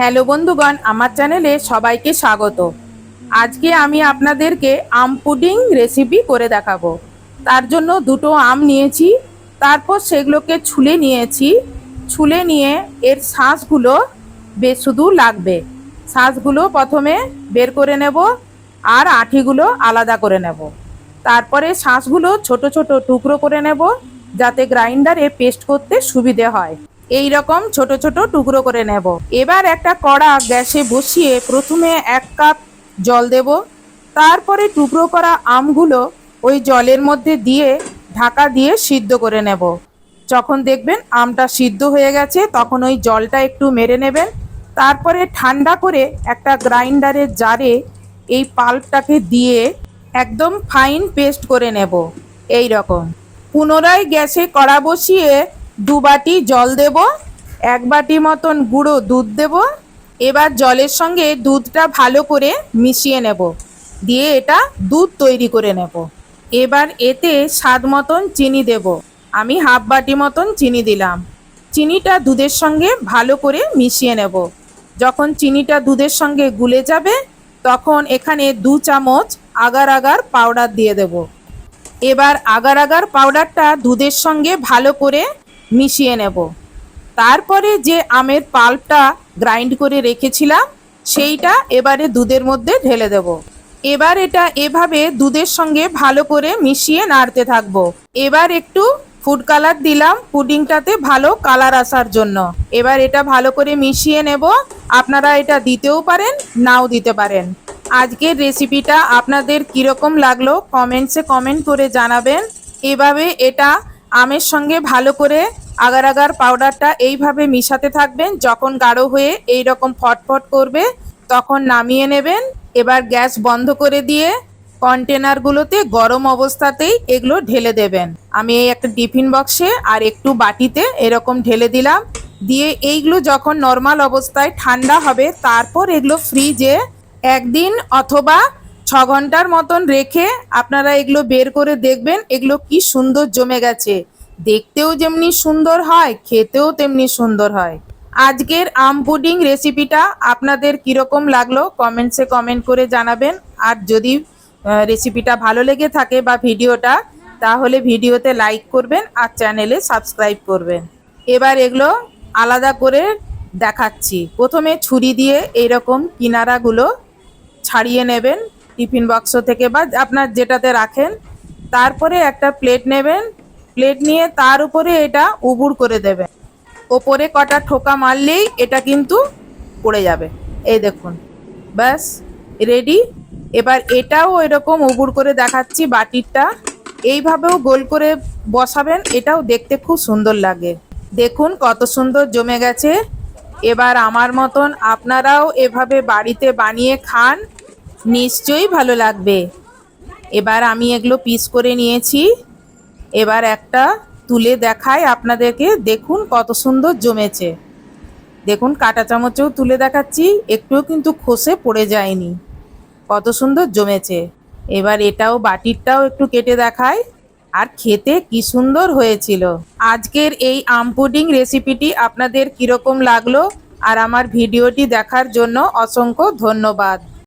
Hello বন্ধুগণ, আমার চ্যানেলে সবাইকে স্বাগত। আজকে আমি আপনাদেরকে আম পুডিং রেসিপি করে দেখাবো। তার জন্য দুটো আম নিয়েছি, তারপর সেগুলোকে ছুলে নিয়েছি। ছুলে নিয়ে এর শাঁসগুলো বেশ শুধু লাগবে। শাঁসগুলো প্রথমে বের করে নেব আর আঠিগুলো আলাদা করে নেব। তারপরে শাঁসগুলো ছোট ছোট টুকরো করে নেব, যাতে গ্রাইন্ডারে পেস্ট করতে সুবিধে হয়। এই রকম ছোট ছোট টুকরো করে নেব। এবার একটা কড়া গ্যাসে বসিয়ে প্রথমে এক কাপ জল দেব। তারপরে টুকরো করা আমগুলো ওই জলের মধ্যে দিয়ে ঢাকা দিয়ে সিদ্ধ করে নেব। যখন দেখবেন আমটা সিদ্ধ হয়ে গেছে, তখন ওই জলটা একটু মেরে নেবেন। তারপরে ঠান্ডা করে একটা গ্রাইন্ডারের জারে এই পাল্পটাকে দিয়ে একদম ফাইন পেস্ট করে নেব। এই রকম। পুনরায় গ্যাসে কড়া বসিয়ে দু বাটি জল দেব, এক বাটি মতন গুঁড়ো দুধ দেব, এবার জলের সঙ্গে দুধটা ভালো করে মিশিয়ে নেব, দিয়ে এটা দুধ তৈরি করে নেব। এবার এতে স্বাদ মতন চিনি দেব, আমি হাফ বাটি মতন চিনি দিলাম। চিনিটা দুধের সঙ্গে ভালো করে মিশিয়ে নেব। যখন চিনিটা দুধের সঙ্গে গুলে যাবে, তখন এখানে দু চামচ আগার আগার পাউডার দিয়ে দেব। এবার আগার আগার পাউডারটা দুধের সঙ্গে ভালো করে মিশিয়ে নেব। তারপরে যে আমের পাল্পটা গ্রাইন্ড করে রেখেছিলাম, সেইটা এবারে দুধের মধ্যে ঢেলে দেব। এবার এটা এভাবে দুধের সঙ্গে ভালো করে মিশিয়ে নাড়তে থাকব। এবার একটু ফুড কালার দিলাম পুডিংটাতে ভালো কালার আসার জন্য। এবার এটা ভালো করে মিশিয়ে নেব। আপনারা এটা দিতেও পারেন, নাও দিতে পারেন। আজকের রেসিপিটা আপনাদের কীরকম লাগল কমেন্টসে কমেন্ট করে জানাবেন। এভাবে এটা আমের সঙ্গে ভালো করে আগার আগার পাউডারটা এইভাবে মিশাতে থাকবেন। যখন গাঢ় হয়ে এই রকম ফটফট করবে, তখন নামিয়ে নেবেন। এবার গ্যাস বন্ধ করে দিয়ে কন্টেনারগুলোতে গরম অবস্থাতেই এগুলো ঢেলে দেবেন। আমি এই একটা টিফিন বক্সে আর একটু বাটিতে এরকম ঢেলে দিলাম। দিয়ে এইগুলো যখন নর্মাল অবস্থায় ঠান্ডা হবে, তারপর এগুলো ফ্রিজে একদিন অথবা ছ ঘণ্টার মতন রেখে আপনারা এগুলো বের করে দেখবেন, এগুলো কি সুন্দর জমে গেছে। দেখতেও যেমনি সুন্দর হয়, খেতেও তেমনি সুন্দর হয়। আজকের আম পুডিং রেসিপিটা আপনাদের কীরকম লাগল কমেন্টসে কমেন্ট করে জানাবেন। আর যদি রেসিপিটা ভালো লেগে থাকে বা ভিডিওটা, তাহলে ভিডিওতে লাইক করবেন আর চ্যানেলে সাবস্ক্রাইব করবেন। এবার এগুলো আলাদা করে দেখাচ্ছি। প্রথমে ছুরি দিয়ে এইরকম কিনারাগুলো ছাড়িয়ে নেবেন। টিফিন বাক্স থেকে বা আপনার যেটাতে রাখেন, তারপরে একটা প্লেট নেবেন, প্লেট নিয়ে তার উপরে এটা উবুর করে দেবেন। ওপরে কটা ঠোকা মারলেই এটা কিন্তু পড়ে যাবে। এই দেখুন, ব্যাস রেডি এবার এটাও এরকম উবুর করে দেখাচ্ছি বাটিরটা। এইভাবেও গোল করে বসাবেন, এটাও দেখতে খুব সুন্দর লাগে। দেখুন কত সুন্দর জমে গেছে। এবার আমার মতন আপনারাও এভাবে বাড়িতে বানিয়ে খান। নিশ্চয়ই ভালো লাগবে। এবার আমি এগুলো পিস করে নিয়েছি। এবার একটা তুলে দেখাই আপনাদেরকে। দেখুন কত সুন্দর জমেছে। দেখুন কাঁটা চামচেও তুলে দেখাচ্ছি, একটুও কিন্তু খসে পড়ে যায়নি। কত সুন্দর জমেছে। এবার এটাও বাটিরটাও একটু কেটে দেখায় আর খেতে কি সুন্দর হয়েছিল। আজকের এই আম পুডিং রেসিপিটি আপনাদের কীরকম লাগল? আর আমার ভিডিওটি দেখার জন্য অসংখ্য ধন্যবাদ।